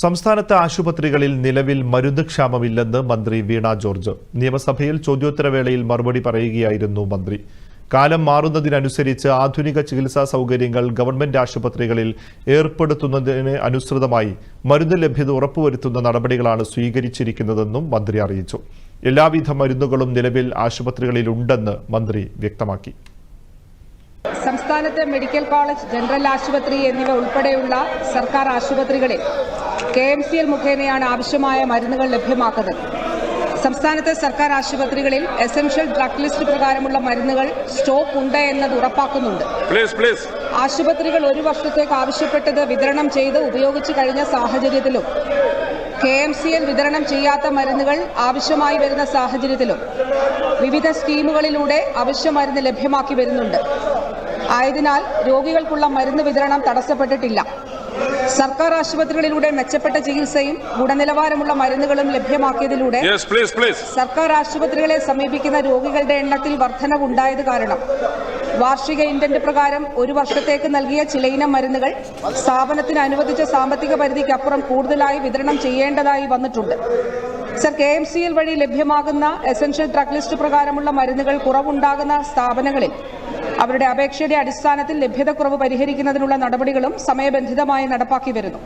സംസ്ഥാനത്തെ ആശുപത്രികളിൽ നിലവിൽ മരുന്ന് ക്ഷാമമില്ലെന്ന് മന്ത്രി വീണ ജോർജ്. നിയമസഭയിൽ ചോദ്യോത്തരവേളയിൽ മറുപടി പറയുകയായിരുന്നു മന്ത്രി. കാലം മാറുന്നതിനനുസരിച്ച് ആധുനിക ചികിത്സാ സൗകര്യങ്ങൾ ഗവൺമെന്റ് ആശുപത്രികളിൽ ഏർപ്പെടുത്തുന്നതിന് അനുസൃതമായി മരുന്ന് ലഭ്യത ഉറപ്പുവരുത്തുന്ന നടപടികളാണ് സ്വീകരിച്ചിരിക്കുന്നതെന്നും മന്ത്രി അറിയിച്ചു. എല്ലാവിധ മരുന്നുകളും നിലവിൽ ആശുപത്രികളിലുണ്ടെന്ന് മന്ത്രി വ്യക്തമാക്കി. സംസ്ഥാനത്തെ മെഡിക്കൽ കോളേജ് ജനറൽ ആശുപത്രി എന്നിവ ഉൾപ്പെടെയുള്ള സർക്കാർ ആശുപത്രികളിൽ കെ എം സി എൽ മുഖേനയാണ് ആവശ്യമായ മരുന്നുകൾ ലഭ്യമാക്കുന്നത്. സംസ്ഥാനത്തെ സർക്കാർ ആശുപത്രികളിൽ എസൻഷ്യൽ ഡ്രഗ് ലിസ്റ്റ് പ്രകാരമുള്ള മരുന്നുകൾ സ്റ്റോക്ക് ഉണ്ട് എന്നത് ഉറപ്പാക്കുന്നുണ്ട്. ആശുപത്രികൾ ഒരു വർഷത്തേക്ക് ആവശ്യപ്പെട്ടത് വിതരണം ചെയ്ത് ഉപയോഗിച്ചു കഴിഞ്ഞ സാഹചര്യത്തിലും. കെ എം സി എൽ വിതരണം ചെയ്യാത്ത മരുന്നുകൾ ആവശ്യമായി വരുന്ന സാഹചര്യത്തിലും. വിവിധ സ്കീമുകളിലൂടെ അവശ്യ മരുന്ന് ലഭ്യമാക്കി വരുന്നുണ്ട്. ആയതിനാൽ രോഗികൾക്കുള്ള മരുന്ന് വിതരണം തടസ്സപ്പെട്ടിട്ടില്ല. സർക്കാർ ആശുപത്രികളിലൂടെ മെച്ചപ്പെട്ട ചികിത്സയും ഗുണനിലവാരമുള്ള മരുന്നുകളും ലഭ്യമാക്കിയതിലൂടെ. സർക്കാർ ആശുപത്രികളെ സമീപിക്കുന്ന രോഗികളുടെ എണ്ണത്തിൽ വർധനവുണ്ടായത് കാരണം വാർഷിക ഇന്റന്റ് പ്രകാരം ഒരു വർഷത്തേക്ക് നൽകിയ ചിലയിനം മരുന്നുകൾ സ്ഥാപനത്തിന് അനുവദിച്ച സാമ്പത്തിക പരിധിക്കപ്പുറം കൂടുതലായി വിതരണം ചെയ്യേണ്ടതായി വന്നിട്ടുണ്ട് sir K M C L വഴി ലഭ്യമാകുന്ന എസൻഷ്യൽ ഡ്രഗ് ലിസ്റ്റ് പ്രകാരമുള്ള മരുന്നുകൾ കുറവുണ്ടാകുന്ന സ്ഥാപനങ്ങളിൽ അവരുടെ അപേക്ഷയുടെ അടിസ്ഥാനത്തിൽ ലഭ്യതക്കുറവ് പരിഹരിക്കുന്നതിനുള്ള നടപടികളും സമയബന്ധിതമായി നടപ്പാക്കി വരുന്നു.